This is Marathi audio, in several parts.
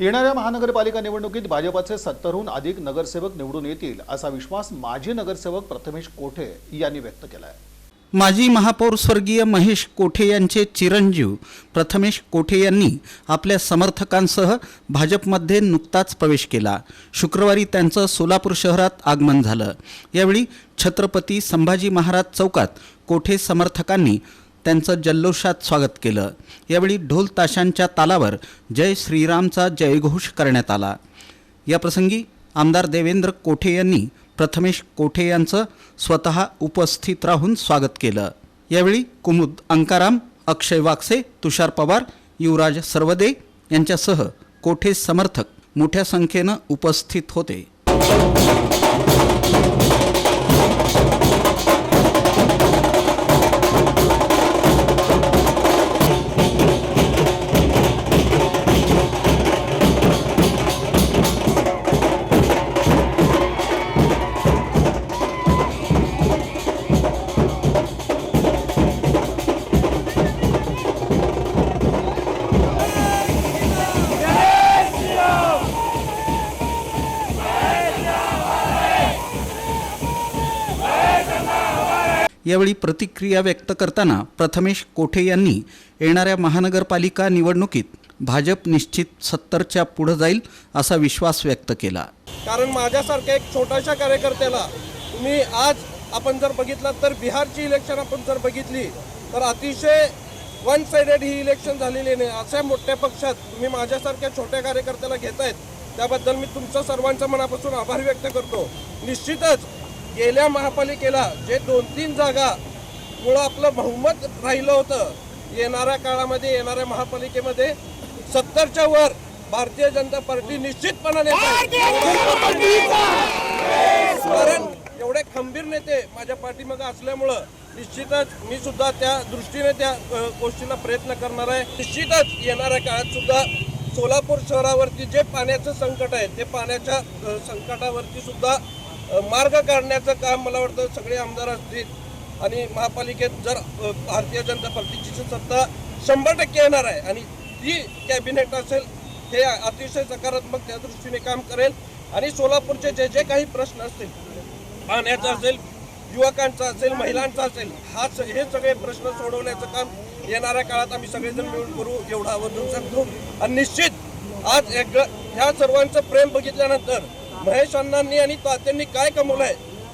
येणाऱ्या महानगरपालिका निवडणुकीत भाजपाचे सत्तरहून अधिक नगरसेवक निवडून येतील असा विश्वास माजी नगरसेवक प्रथमेश कोठे यांनी व्यक्त केला आहे माजी महापौर स्वर्गीय महेश कोठे यांचे चिरंजीव प्रथमेश कोठे यांनी आपल्या समर्थकांसह भाजपमध्ये नुकताच प्रवेश केला. शुक्रवारी त्यांचं सोलापूर शहरात आगमन झालं. यावेळी छत्रपती संभाजी महाराज चौकात कोठे समर्थकांनी त्यांचं जल्लोषात स्वागत केलं. यावेळी ढोल ताशांच्या तालावर जय श्रीरामचा जयघोष करण्यात आला. याप्रसंगी आमदार देवेंद्र कोठे यांनी प्रथमेश कोठे यांचं स्वतः उपस्थित राहून स्वागत केलं. यावेळी कुमुद अंकाराम अक्षय वाक्से तुषार पवार युवराज सर्वदे यांच्यासह कोठे समर्थक मोठ्या संख्येनं उपस्थित होते. यावेळी प्रतिक्रिया व्यक्त करताना प्रथमेश कोठे यांनी येणाऱ्या महानगरपालिका निवडणुकीत भाजप निश्चित सत्तरच्या पुढं जाईल असा विश्वास व्यक्त केला. कारण माझ्यासारख्या एक छोट्याशा कार्यकर्त्याला तुम्ही आज आपण जर बघितलं तर बिहारची इलेक्शन आपण जर बघितली तर अतिशय वन साइडेड ही इलेक्शन झालेली नाही अशा मोठ्या पक्षात तुम्ही माझ्यासारख्या छोट्या कार्यकर्त्याला घेत आहेत त्याबद्दल मी तुमचं सर्वांचं मनापासून आभार व्यक्त करतो. निश्चितच गेल्या महापालिकेला जे दोन तीन जागा मुळं आपलं बहुमत राहिलं होतं येणाऱ्या काळामध्ये येणाऱ्या महापालिकेमध्ये सत्तरच्या वर भारतीय जनता पार्टी निश्चितपणाने कारण एवढे खंबीर नेते माझ्या पाठीमागे असल्यामुळं निश्चितच मी सुद्धा त्या दृष्टीने त्या गोष्टीला प्रयत्न करणार आहे. निश्चितच येणाऱ्या काळात सुद्धा सोलापूर शहरावरती जे पाण्याचं संकट आहे ते पाण्याच्या संकटावरती सुद्धा मार्ग काढण्याचं काम मला वाटतं सगळे आमदार असतील आणि महापालिकेत जर भारतीय जनता पार्टीची सत्ता शंभर टक्के येणार आहे आणि ती कॅबिनेट असेल हे अतिशय सकारात्मक त्या दृष्टीने काम करेल आणि सोलापूरचे जे जे काही प्रश्न असतील पाण्याचा असेल युवकांचा असेल महिलांचा असेल हा हे सगळे प्रश्न सोडवण्याचं काम येणाऱ्या काळात आम्ही सगळेजण मिळून करू एवढा आवर्जून सांगतो. आणि निश्चित आज एक ह्या सर्वांचं प्रेम बघितल्यानंतर महेश अण्णांनी आणि तात्यांनी काय कमवलंय?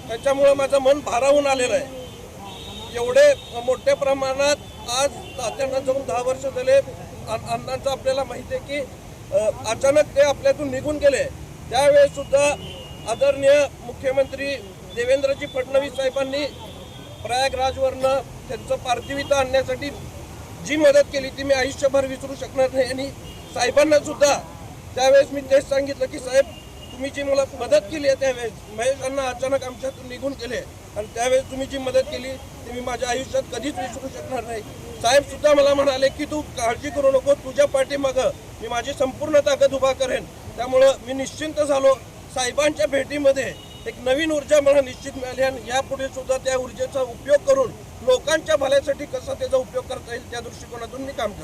त्याच्यामुळं माझं मन भारावून आलेलं आहे. एवढे मोठ्या प्रमाणात आज तात्यांना जाऊन दहा वर्ष झाले. अण्णांचं आपल्याला माहिती आहे की अचानक ते आपल्यातून निघून गेले. त्यावेळेस सुद्धा आदरणीय मुख्यमंत्री देवेंद्रजी फडणवीस साहेबांनी प्रयागराजवरनं त्यांचं पार्थिविता आणण्यासाठी जी मदत केली ती मी आयुष्यभर विसरू शकणार नाही. आणि साहेबांना सुद्धा त्यावेळेस मी तेच सांगितलं की साहेब तुम्ही जी मला मदत केली आहे त्यावेळेस महेशांना अचानक आमच्यातून निघून गेले. आणि त्यावेळेस तुम्ही जी मदत केली ती मी माझ्या आयुष्यात कधीच विसरू शकणार नाही. साहेब सुद्धा मला म्हणाले की तू काळजी करू नको तुझ्या पाठीमागं मी माझी संपूर्ण ताकद उभा करेन. त्यामुळं मी निश्चिंत झालो. साहेबांच्या भेटीमध्ये एक नवीन ऊर्जा मला निश्चित मिळाली आणि यापुढे सुद्धा त्या ऊर्जेचा उपयोग करून लोकांच्या भल्यासाठी कसा त्याचा उपयोग करता येईल त्या दृष्टिकोनातून मी काम करतो.